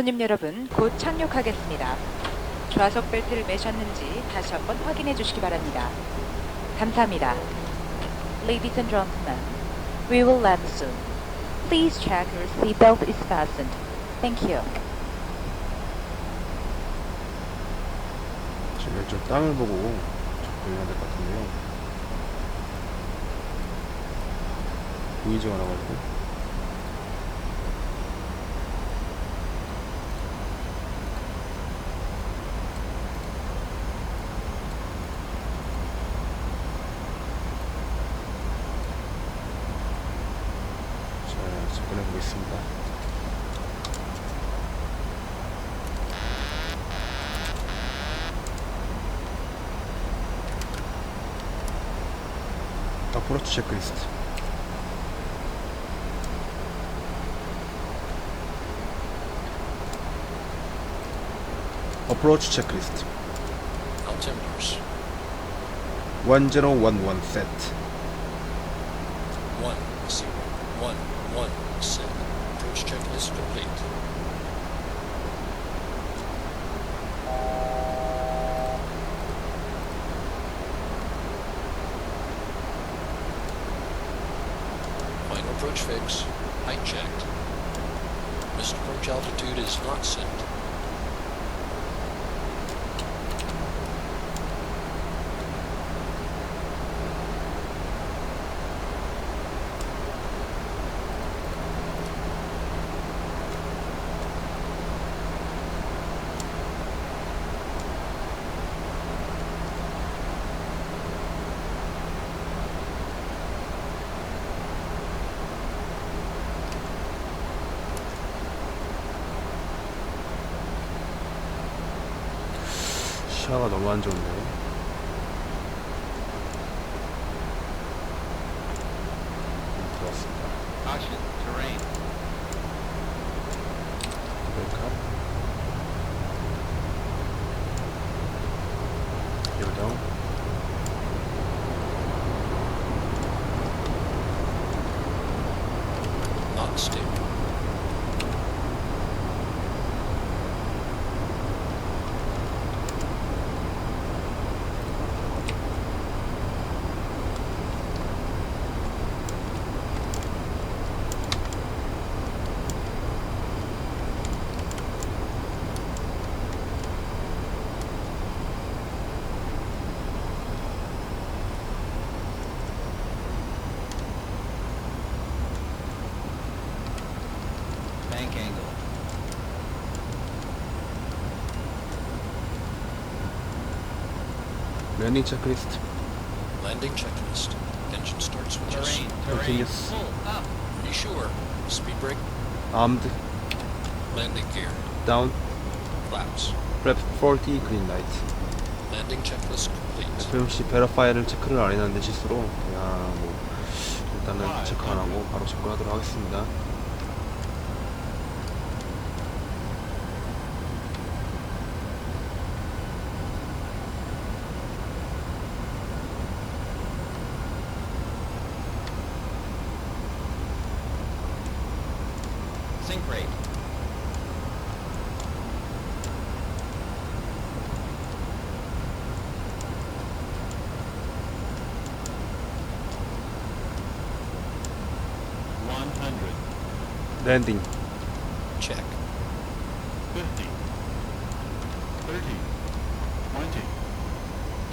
손님 여러분, 곧 착륙하겠습니다. 좌석 벨트를 매셨는지 다시 한번 확인해 주시기 바랍니다. 감사합니다. Ladies and gentlemen, we will land soon. Please check your seatbelt is fastened. Thank you. 지금 좀 땅을 보고 접근해야 될 것 같은데요. 보이지 않아가지고. arasında. Approach checklist. Approach checklist. Altimeters. 1011 set. 1 0 one, one, six. Approach check is complete. Final approach fix. Height checked. Missed approach altitude is not set. 차가 너무 안좋은데 음, 들어왔습니다. 아, Landing checklist. Landing checklist. Engine start switches. Terrain, terrain. Okay, yes. Full up. Be sure. Speed brake. Armed. Landing gear. Down. Flaps. Prep 40 green light. Landing checklist complete. FMC 베러파이를 체크를 안 해놨는데 실수로 그냥 뭐 일단은 체크 안 하고 바로 접근하도록 하겠습니다. hundred. Landing. Check. Fifty. Thirty. Twenty.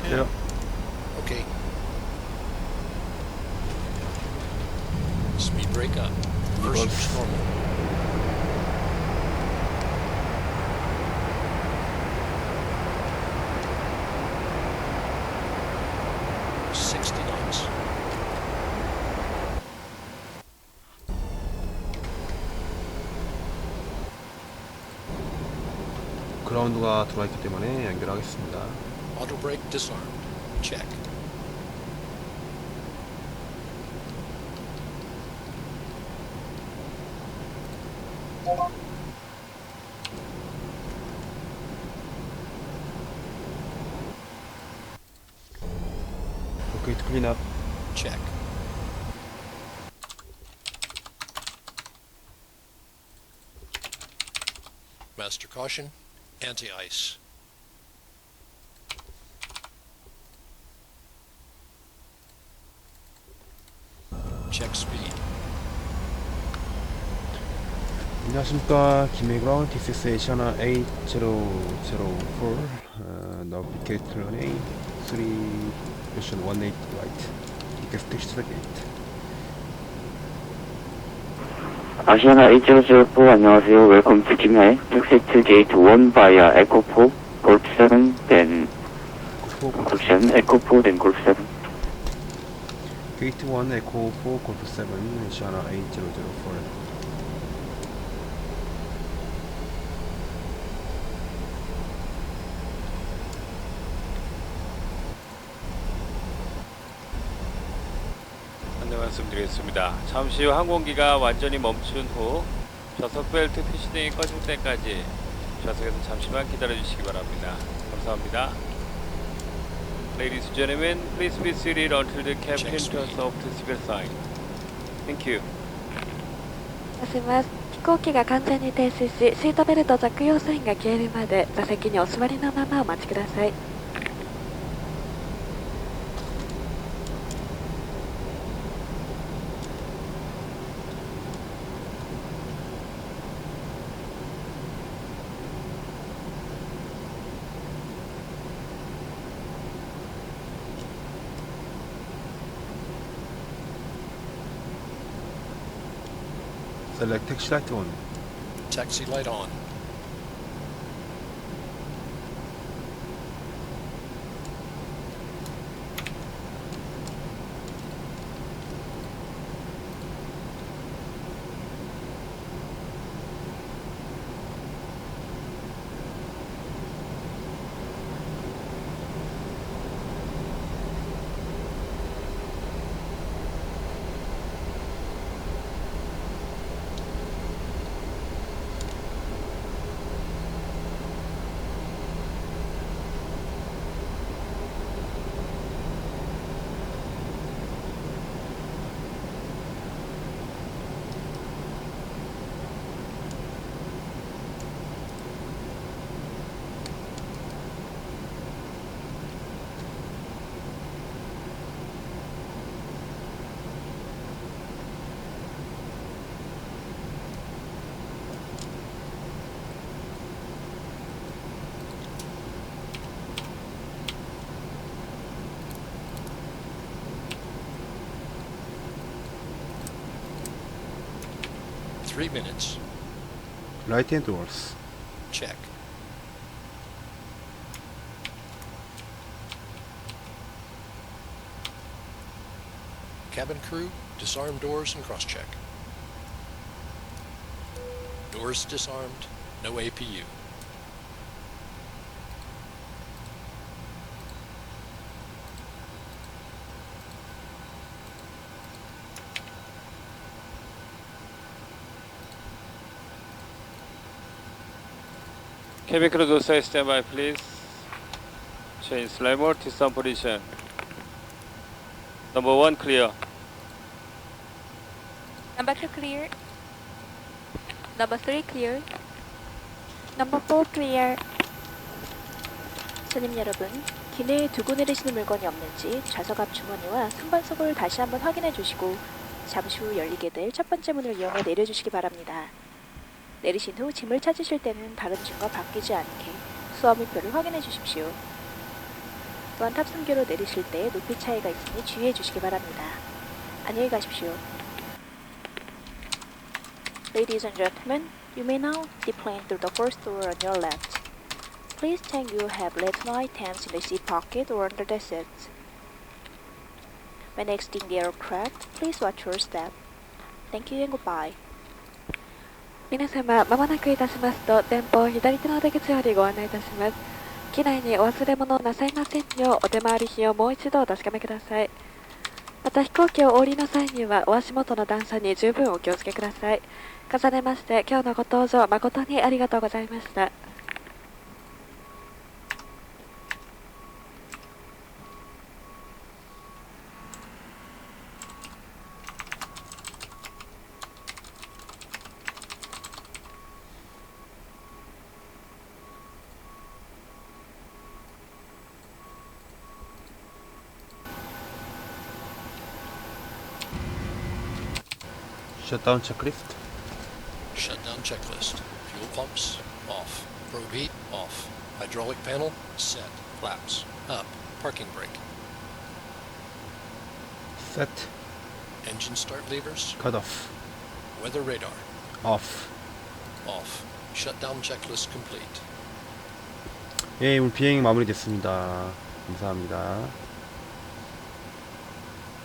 Ten. Yeah. Okay. Speed break up. Versus normal. 사운드가 들어와 있기 때문에 연결하겠습니다. Auto brake disarmed. Check. 오케이, 클린 업. Check. Master caution. anti-ice. Check speed. 안녕하십니까 김해광 DCS의 셔널 H0004 uh, Navigator A3 Mission 18 right Request to the gate 아시아나 H004 안녕하세요. 웰컴 투 김해 텍세트 게이트 1 바이아 에코포 골프 7 댄. 골프 7 에코포 댄 골프 7. 게이트 1 에코포 골프 7 아시아나 H004 말씀드리겠습니다. 잠시 후 항공기가 완전히 멈춘 후 좌석벨트 피시등이 꺼질 때까지 좌석에서 잠시만 기다려주시기 바랍니다. 감사합니다. Ladies and gentlemen, please be seated until the captain turns off the c i v i sign. Thank you. 飛行機が完全に停止し、シートベルト着用サインが消えるまで座席にお座りのままお待ちください。Select taxi light on. Taxi light on. three minutes. Light indoors. Check. Cabin crew, disarm doors and cross-check. Doors disarmed, no APU. Heavy crew dosa stand by please. Change slammer to some position. Number one clear. Number two clear. Number three clear. Number four clear. 손님 여러분, 기내에 두고 내리시는 물건이 없는지 좌석 앞 주머니와 상반석을 다시 한번 확인해 주시고 잠시 후 열리게 될 첫 번째 문을 이용해 내려주시기 바랍니다. 내리신 후 짐을 찾으실 때는 바뀌지 않게 확인해 주십시오. 또한 탑승교로 내리실 때 높이 차이가 있으니 주의해 주시기 바랍니다. 안녕히 가십시오. Ladies and gentlemen, you may now deploy through the first door on your left. Please check you have left no items in the seat pocket or under the seats. When exiting the aircraft, please watch your step. Thank you and goodbye. 皆様、まもなくいたしますと、前方左手の出口よりご案内いたします。機内にお忘れ物をなさいませんよう、お手回り品をもう一度お確かめください。また飛行機をお降りの際には、お足元の段差に十分お気をつけください。重ねまして、今日のご搭乗誠にありがとうございました。Shutdown checklist. Shutdown checklist. Fuel pumps, off. Probe heat, off. Hydraulic panel, set. Flaps, up. Parking brake. Set. Engine start levers. Cut off. Weather radar. Off. Off. Shutdown checklist complete. 예, 오늘 비행 마무리됐습니다. 감사합니다.